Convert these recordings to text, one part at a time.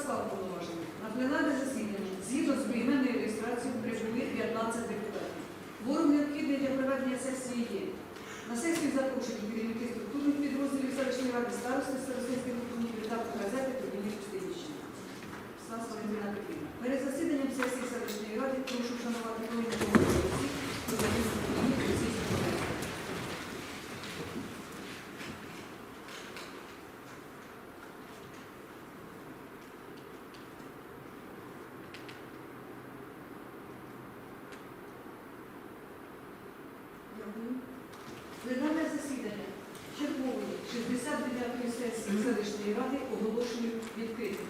склад повноважень. На пленарне засідання згідно з поіменною реєстрацією прибули 15 депутатів. Кворум необхідний для проведення сесії є. На сесію запрошені керівники структурних підрозділів селищної ради старости старостинських округів, редактор газети Валентина Петрівна. Перед засіданням сесії селищної ради прошу вшанувати хвилину 69-ї сесії селищної ради оголошую відкритим.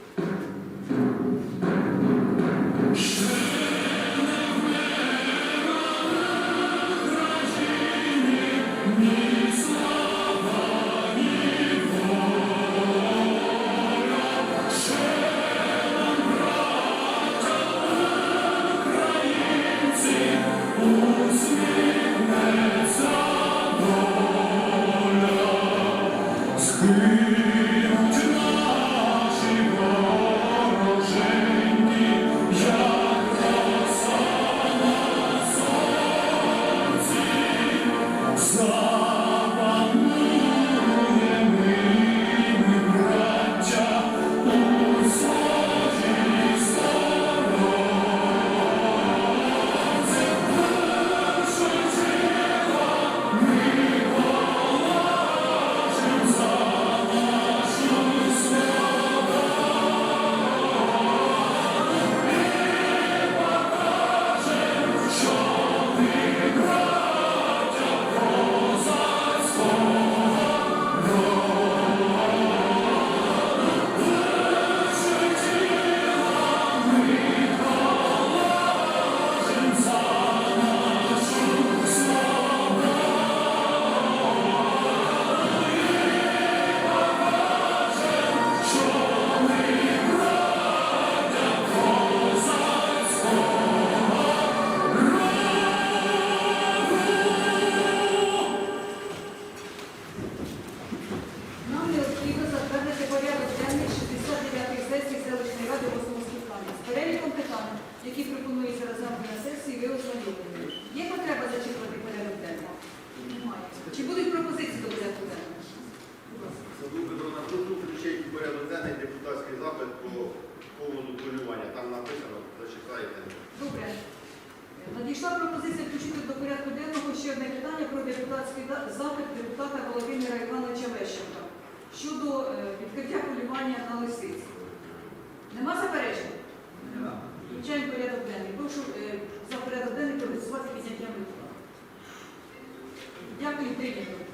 Дякую, прийнято.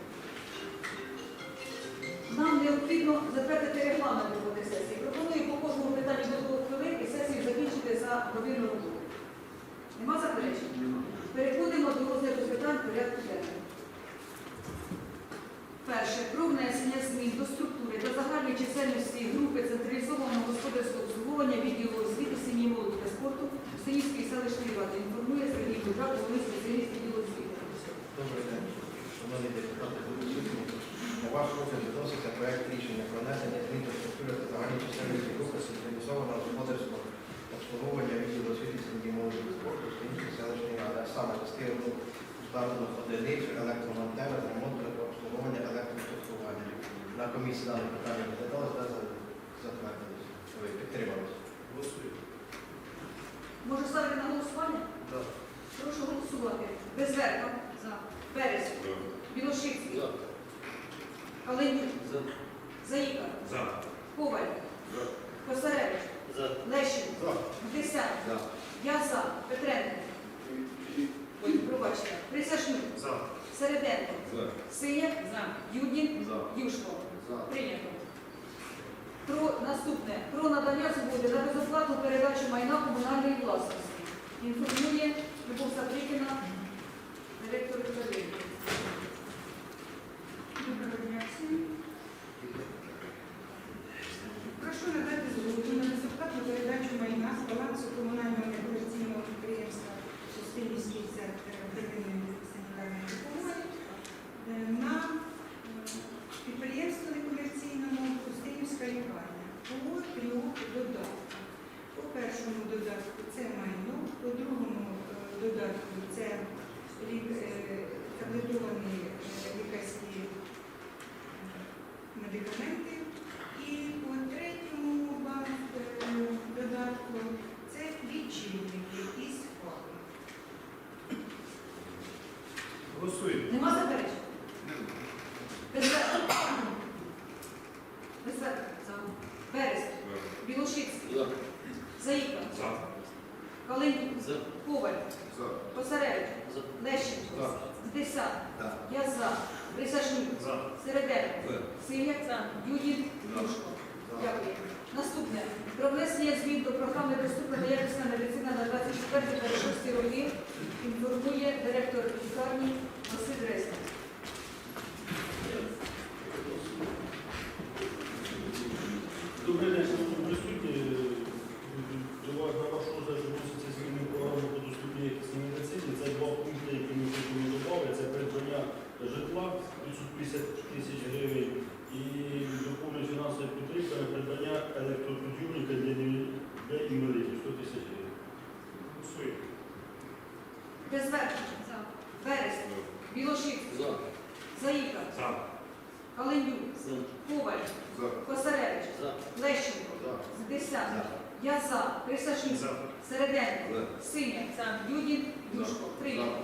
Нам необхідно затвердити регламент роботи сесії. Пропоную по кожному питанню до двох хвилин і сесію закінчити за годину роботи. Нема заперечень? Переходимо до розгляду питань порядку денного. Перше. Про внесення змін до структури та загальної чисельності групи централізованого господарського обслуговування відділу освіти, сім'ї, молоді та спорту Синівської селищної ради. Інформує Сергій Кужак, головний спеціаліст відділу освіти. Добрий день, шановні депутати, присутні. На ваш розгляд відноситься проект рішення про внесення змін до структури та загальної чисельності групи централізованого господарського обслуговування відділу освіти сім'ї молоді та спорту Станівської селищної ради, а саме частину уставлених одиниць електромонтера ремонту та обслуговування електростосування. На комісії дане питання та затвердилось. Ви підтрималось. Може ставити на голосування? Прошу голосувати. Безверка. За. Берез. Білошицький. Калинюк. Заїка. Коваль. Косаревич. Лещенко. Гдесян. Я за. Петренко. Пробачте. Присяжнюк. Середенко. Синяк. Юднін. Юшко. Прийнято. Про наступне. Про надання згоди на безоплатну передачу майна комунальної власності. Інформує Любов Сатрикіна, директор управління. Доброго дня всім. Прошу надати згоду на безоплатну передачу майна з балансу комунального некомерційного підприємства Частинівський центр первинної санітарної допомоги е, на е, підприємство некомерційному Костинівська лікарня по трьох додаток. Голосуємо. Нема заперечень? Безвер. Безвер. Берез. Білошицький. Заїка. За. Калинюк. Коваль. За. Косаревич. Лещенко. Здеса. Я за. Присяжнюк. За. Середенко. Синяк. Юдін. Юшко. Дякую. Наступне. Про внесення змін до програми доступна діяльність якісна медицина на 24-26 роки інформує директор лікарні Василь Резнер. Добрий день, шановні присутні. До вас на вашу розгляд вноситься зміни в програму по доступній якісній медицині. Це два пункти, які ми хочемо додати. Це придбання житла 550 тисяч гривень і доповнення фінансової підтримки на придбання електроподйомника для інвалідів- для інвалідів 100 тисяч гривень. Голосуємо. Безверхий. Берез. Білошицький. Заїка. За. Калинюк. Коваль. За. Косаревич. Лещенко. За. Здеся. Я за. Присяжнюк. За. Середенко. Синяк. Юдін. Юшко. Прийнято.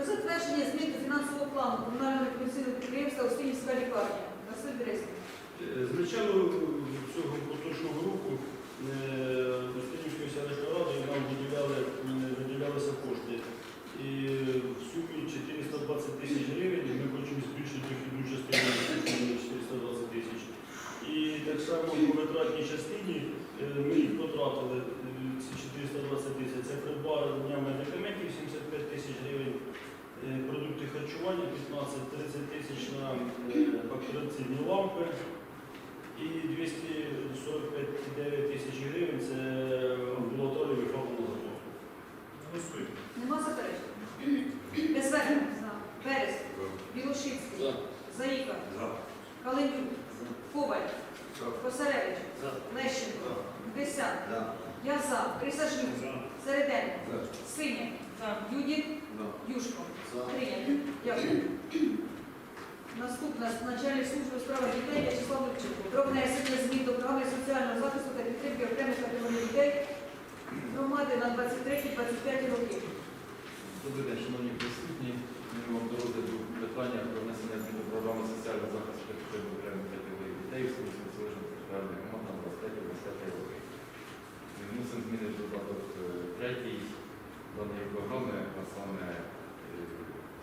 Про затвердження змін до фінансового плану комунального комерційного підприємства Устинівська лікарня. Василь Березкий. Е, З початку цього поточного року Устинівської селищної ради нам виділяли, виділялися кошти. І в сумі 420 тисяч гривень ми хочемо збільшити дохідну частину на 420 тисяч. І так само по витратній частині е, ми їх потратили, е, ці 420 тисяч. Це придбання медикаментів 75 тисяч гривень, е, продукти харчування 15-30 тисяч на е, операційні лампи. І 245 тисяч гривень це амбулаторія виховного запасу. Голосуємо. Нема заперечень? Безверхий. Берез. Білошицький. Заїка. За. Калинюк. Коваль. За. Косаревич. Лещенко. Десят. За. Я за. Присяжнюк. За. Середенко. Синяк. Юдін. Юшко. Прийнято. Дякую. Наступна начальник служби у справах дітей В'ячеслав Левченко. Про внесення змін до програми соціального захисту та підтримки окремих категорій дітей громади на 23-25 роки. Добрий день, шановні присутні. Ми вам до розгляду питання про внесення змін до програми соціального захисту та підтримки окремих категорій дітей у Сумській селищних територіальних громад на 23-25 роки. Вносимо зміни в додаток е, третій даної програми, а саме е,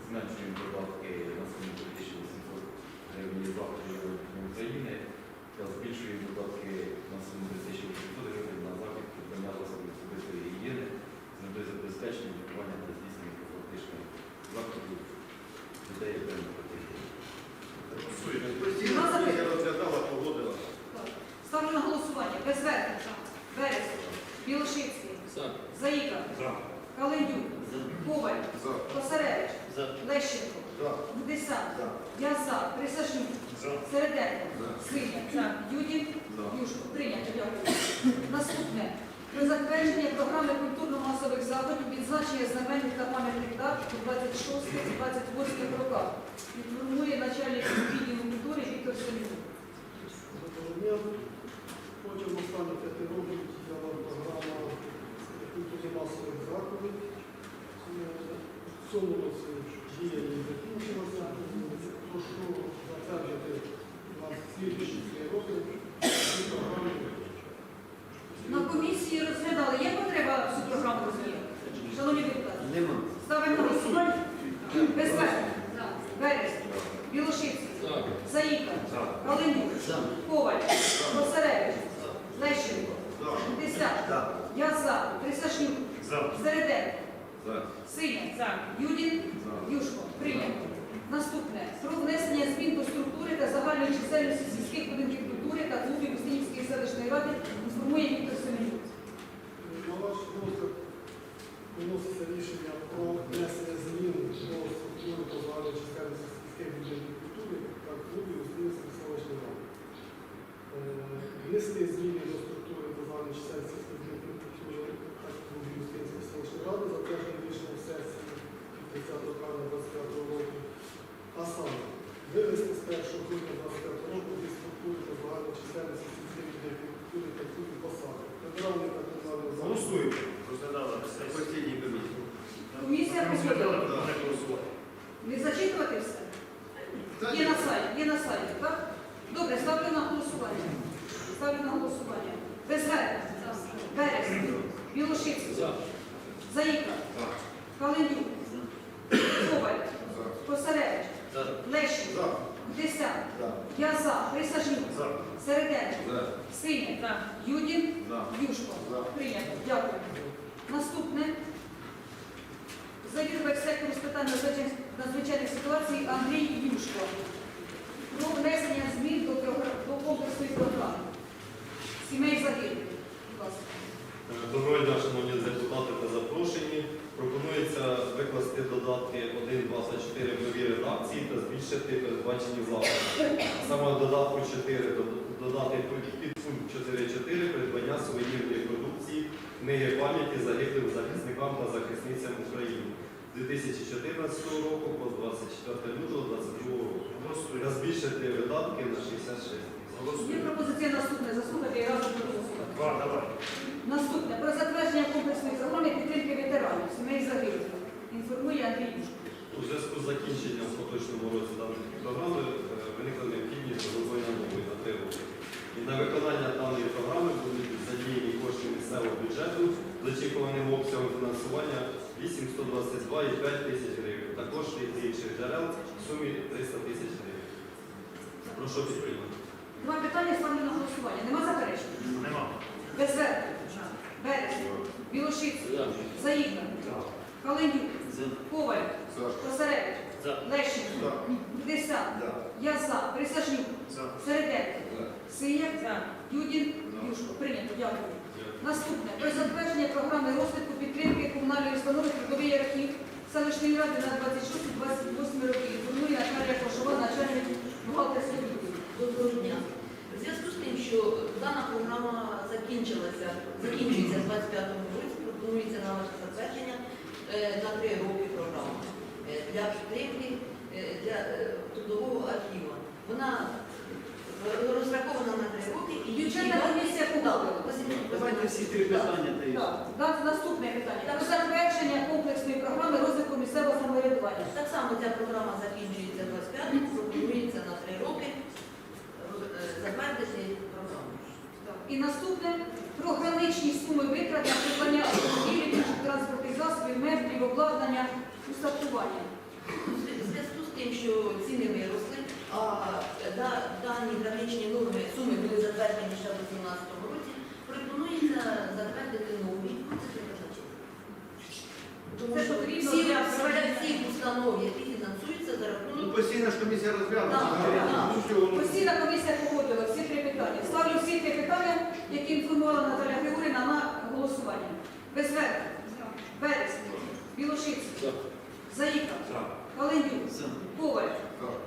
зменшуємо додатки на суму 3800 гривень із заходів Європейської України та збільшуємо додатки на суму 3800 гривень на захід придбання засобів особистої гігієни з метою забезпечення лікування та здійснення профілактичних заходів дітей окремих категорій. Голосуємо. Постійно комісія розглядала, погодила. Так. Ставлю на голосування. Безверхий. Берез. Білошицький. Заїка. За. Калинюк. Коваль. За. Косаревич. Лещенко. За. Гудеса. За. Я за. Присяжнюк. За. Середенко. За. Синяк. Юдін. За. Юшко. Прийнято. Дякую. Наступне. Про затвердження програми культурно-масових заходів відзначення знаменних та пам'ятних дат у 26-28 роках. Інформує начальник відділу культури Віктор дня. Протягом останніх п'яти років культури масових заходів. Е, В цьому дія не закінчилася. Прошу затвердити на слідчі роки цю програму. На комісії розглядали. Є потреба цю програму розглядати? Шановні депутати. Нема. Ставимо на голосування. Безпечно. Берез. Білошицький. Заїка. За. Калинюк. Коваль. Косаревич. Лещенко. За. За. Я за. Присяжнюк. За. Середенко. За. Синяк. Юдін. Юшко. Прийнято. Наступне. Про внесення змін до структури та загальної чисельності сільських будинків культури та клубів Устинівської селищної ради інформує Віктор Семенюк. На ваш розгляд виноситься рішення про внесення змін до структури та загальної чисельності сільських будинків культури та клубів Устинівської селищної ради. Внести зміни до структури та загальної чисельності сільських будинків культури та клубів Устинівської селищної ради, затверджені рішенням сесії 30 травня 25 року. А саме, вивести з 1 грудня 25 року зі структури та загальної чисельності сільських культури та клубів посади. Федеральний та. Голосуємо. Розглядала на сесії. Постійні комісії. Комісія Розглядали, розглядала. не голосувати. Є на сайті, є на сайті, так? Добре, ставлю на голосування. Ставлю на голосування. Безгер. Берез. Білошицький. Заїка. Калинюк. Коваль. Косаревич. Лещик. Десят. Я за. Присажнюк. Середенко. Синя. Юдін. Юшко. Прийнято. Дякую. Наступне. Завідувач сектору з питань надзвичайних- надзвичайних ситуацій Андрій Юшко. Про внесення змін до, програ- до комплексної програми. Сімей загиблих. Будь ласка. Доброго дня, шановні депутати та запрошені. Пропонується викласти додатки 1, 2 та 4 в новій редакції та збільшити передбачені заходи. Саме в додатку 4 дод- додати підпункт 4.4 придбання сувенірної продукції книги пам'яті загиблим захисникам та захисницям України з 2014 року по 24 лютого 2022 року. Та збільшити видатки на 66 тисяч. Є пропозиція наступне. Заслухати і разом проголосувати. Два, давай. Наступне. Про затвердження комплексної програми підтримки ветеранів, сімей загиблих. Інформує Андрій Юшко. У зв'язку з закінченням в поточному році даної програми е, виникла необхідність розроблення нової на три роки. І на виконання даної програми будуть задіяні кошти місцевого бюджету з очікуваним обсягом фінансування 822,5 тисяч гривень та кошти з інших джерел в сумі 300 тисяч гривень. Прошу підтримати. Два питання ставлю на голосування. Нема заперечень? Нема. Безвер. Берез. Білошицький. Заїка. Калинюк. Коваль. Косаревич. Лещенко. Десят. Я за. Присажнюк. Середенко. Синяк. Юдін. Юшко. Прийнято. Дякую. Наступне. Про затвердження програми розвитку підтримки комунальної установи трудовий архів селищної ради на 26-28 роки. Інформує Наталія Кошова, начальник бухгалтерського відділу. Доброго дня. У зв'язку з тим, що дана програма закінчилася, закінчується в 25-му році, пропонується на ваше затвердження е, на три роки програма е, для підтримки е, для трудового архіву. Вона розрахована на три роки і Бюджетна комісія Так. Василь- Давайте всі три питання та й Так, на- наступне питання. Про затвердження комплексної програми розвитку місцевого самоврядування. Так само ця програма закінчується 25-му, пропонується на три роки е, затвердити програму. І наступне про граничні суми витрат на придбання автомобілів, транспортних засобів, меблів, обладнання, устаткування. У зв'язку з тим, що ціни виросли, а да- дані граничні норми суми були затверджені ще в 2018 році, пропонується затвердити нові. Ну, Це передбачено. Тому Це потрібно всі, всі установ, які фінансуються за Ну, рахунок постійно ж комісія розглянула. Так, так. Ну? Постійна комісія погодила всі три питання. Ставлю всі три питання, які інформувала Наталя Григорівна на голосування. Безвер, Берез, Білошицький, Заїка, Калинюк, Коваль,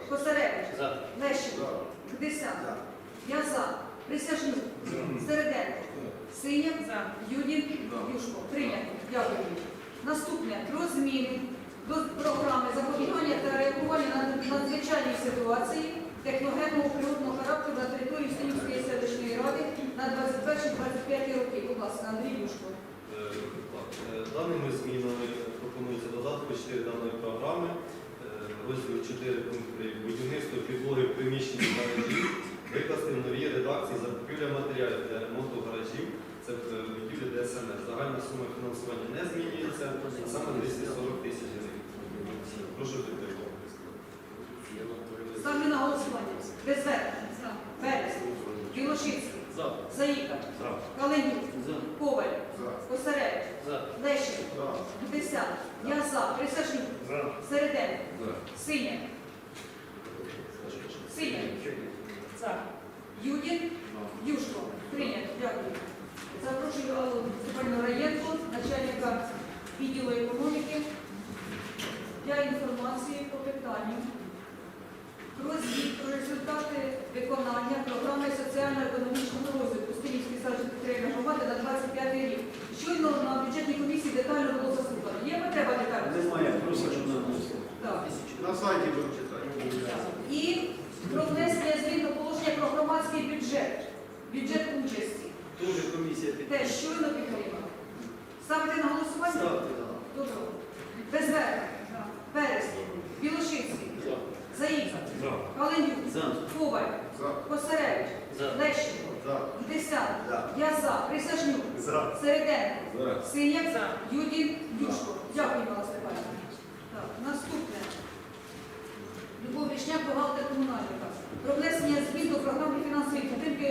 Косаревич, Лещенко, Я за. Присяжнюк, Середенко, Синяк, Юдін, Юшко. Прийнято. Дякую. Наступне. Про зміни до програми запобігання та реагування на надзвичайні ситуації техногенного природного характеру на території Синівської селищної ради на 21-25 роки. Будь ласка, Андрій Юшко. Е, так, е, Даними змінами пропонується додатку 4 даної е, 4 пункт 3. Будівництво підлоги в приміщенні гаражів викласти в новій редакції закупівля матеріалів для ремонту гаражів. Це в е, будівлі ДСНС. Загальна сума фінансування не змінюється, а саме 240 тисяч гривень. Прошу підтримати. Ставлю на голосування. Безвер, Берез, Білошицький, Заїка, Калинюк, Коваль, Косаревич, Лещенко, Десят, Я за. Присяжнюк, За. Синя, Синя, Юдін, Юшко. Прийнято. Дякую. Запрошую Аллу Степанівну Раєнко, начальника відділу економіки, для інформації по питанню про звіт про результати виконання програми соціально-економічного розвитку Стилівської селищної територіальної громади на 25 рік. Щойно на бюджетній комісії детально було заслухано. Є потреба детально? Немає, просто на Так. На сайті будемо читати. І про внесення змін до положення про громадський бюджет, бюджет участі. Дуже комісія Теж щойно підтримано. Ставити на голосування? підставити. Добро. Безвер. Перес. Білошицький. Заїка. За. Коваль, За. Косаревич, Лещенко, За. Десят, За. я за, Присяжнюк, За. Середенко, Синяк, Юдін, Юшко. Дякую, Мала Степанівна. Так, наступне. Любов Вішняк, бухгалтер комунальника. Про внесення змін до програми фінансової підтримки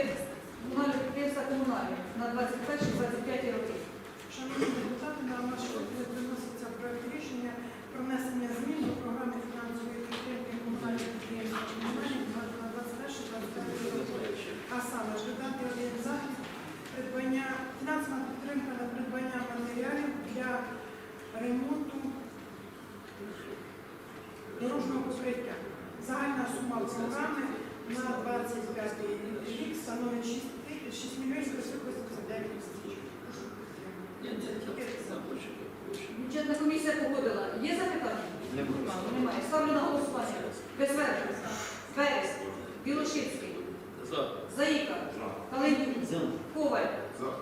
комунального підприємства комунальних на 21-25 роки. Шановні депутати, на ваш розгляд виноситься проект рішення про внесення змін до програми фінансової підтримки комунальних підприємств комунальних на 21-25 роки. А саме додати один придбання, фінансова підтримка на придбання матеріалів для ремонту дорожнього покриття. Загальна сума програми на 25 рік становить 6 ти- 6 мільйонів 189 тисяч. Бюджетна комісія погодила. Є запитання? Немає. Ставлю на голосування. Безверхов. Верес. Білошицький. Заїка. Калинюк. Коваль.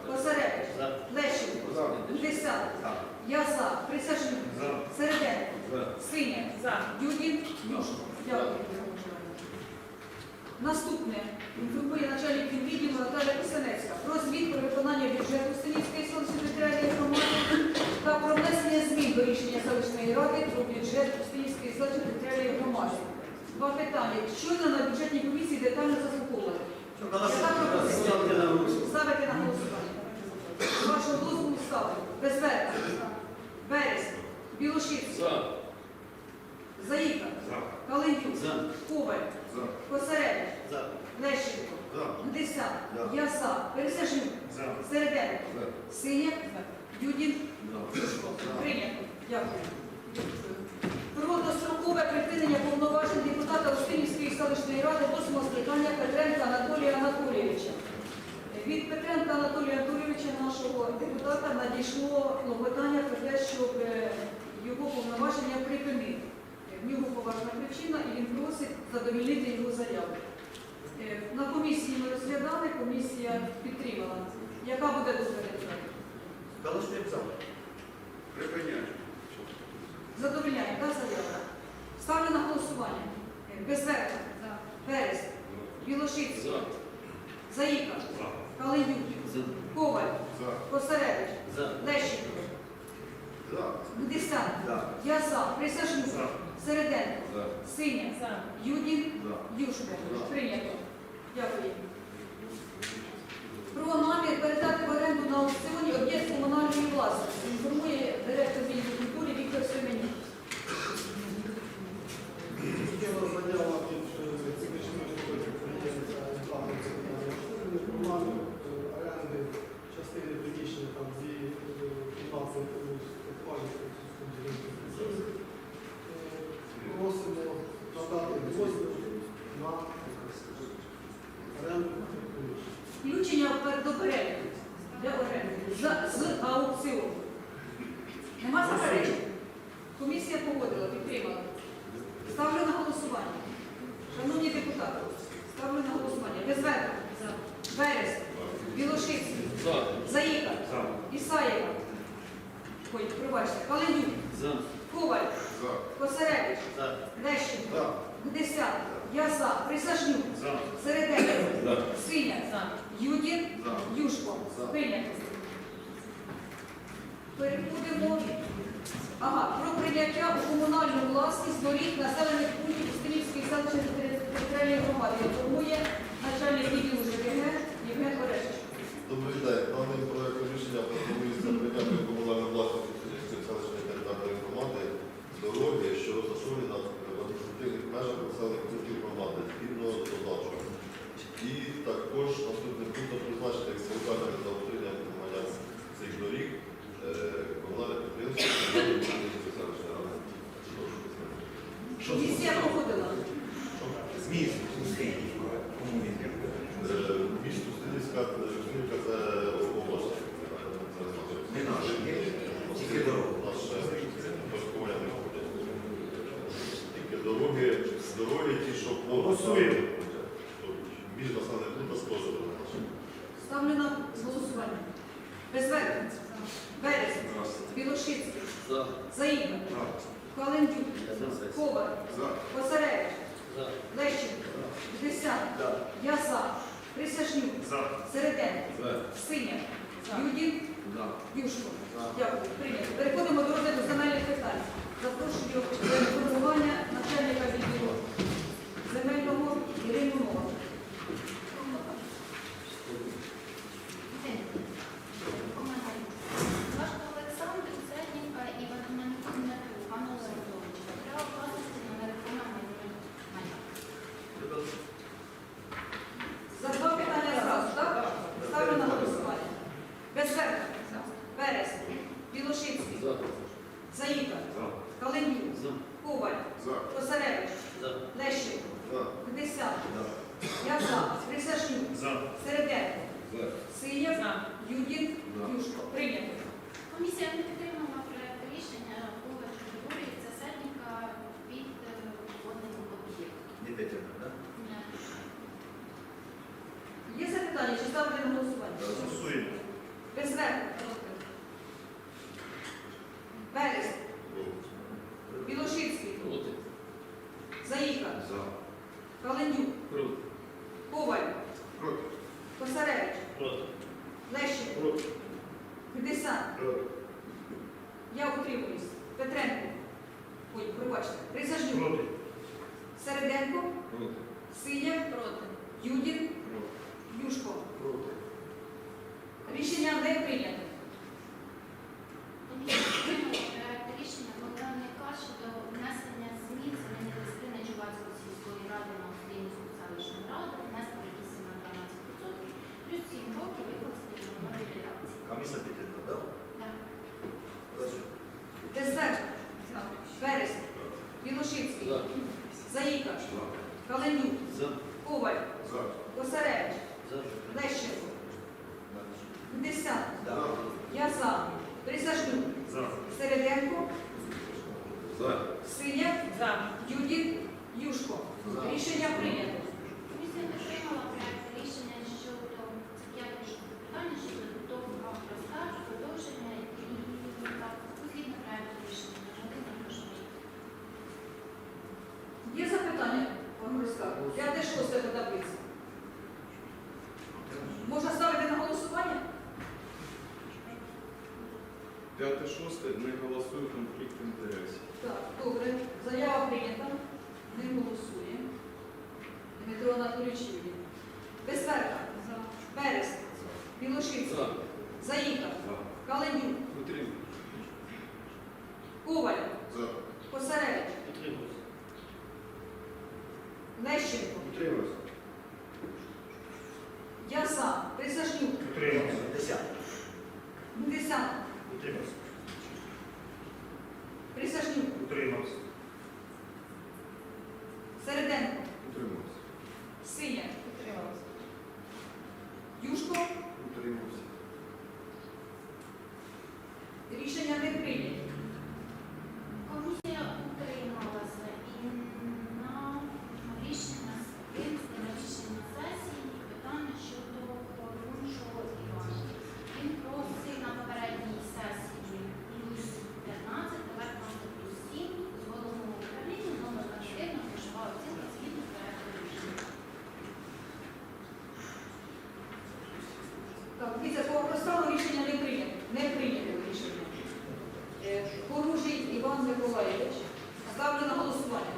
Косаревич. Лещенко. Десят. Я за. Присяжнюк. Середенко. Синя. Юдін. Юшко. Дякую. Наступне. Інформує начальник відділу Наталя Кисенецька про звіт про виконання бюджету селищної територіальної громади та про внесення змін до рішення селищної ради про бюджет селищної територіальної громади. Два питання. Щойно на бюджетній комісії детально заслуховували. Ставити на голосування. Вашого дозволу ставимо. Безверка. Верес. Білошицький. Заїка. Калинюк. Коваль. Косаревич. Лещенко. Десят. Я за. Пересажнюк. Середенко. Синяк. Юдін. Прийнято. Дякую. Про дострокове припинення повноважень депутата Устинівської селищної ради 8 скликання Петренка Анатолія Анатолійовича. Від Петренка Анатолія Анатолійовича, нашого депутата, надійшло клопотання про те, щоб е, його повноваження припинити. В нього поважна причина і він просить задовільнити його заяву. Е, На комісії ми розглядали, комісія підтримала. Яка буде доповідь? Припиняю. Задовільняє, так, заява? Ставлю на голосування. Е, Безверка. Верес. Білошицький. Заїка. Калинюк. Коваль. За. Косаревич. Лещенко. За. Гдисян. Я за. Присяжнюк. Середенко. Синя. Юдін. Юшко. Прийнято. Дякую. Про намір передати в оренду на аукціоні об'єкт комунальної власності. Інформує директор відділу культури Віктор Семенюк. Є у нас заява від Цікачної столиці підприємця Ізраїльської програми оренди частини приміщення там зі 15 спальних Просимо надати дозвіл на оренду приміщення. Включення в- до переліку для оренди За- з аукціону. Нема заперечень? Комісія погодила, підтримала. Ставлю на голосування. Шановні депутати, ставлю на голосування. Безверка. Верес. Білошицький. Заїка. Ісаєва. Ой, пробачте. Калинюк. Коваль. За. Косаревич. Лещенко. За. Гдесят. Я за. Присяжнюк. Середенко. Синя. Юдін. За. Юшко. За. Переходимо. Ага, про прийняття у комунальну власність доріг населених пунктів Устинівської селищної територіальної громади. Формує начальник відділу ЖКГ Євген Орешич. Добрий день. проект рішення пропонується Посередник. Лещенко. Яса. Присяжнюк. Середенко. Синя. Юдін. Юшко. Дякую. Прийнято. Шкварак за. За. Середенко. За. Сиєв. За. Юдін. Юшко. Прийнято. Комісія не підтримала. さん。Миколаївич. Ставлю на голосування.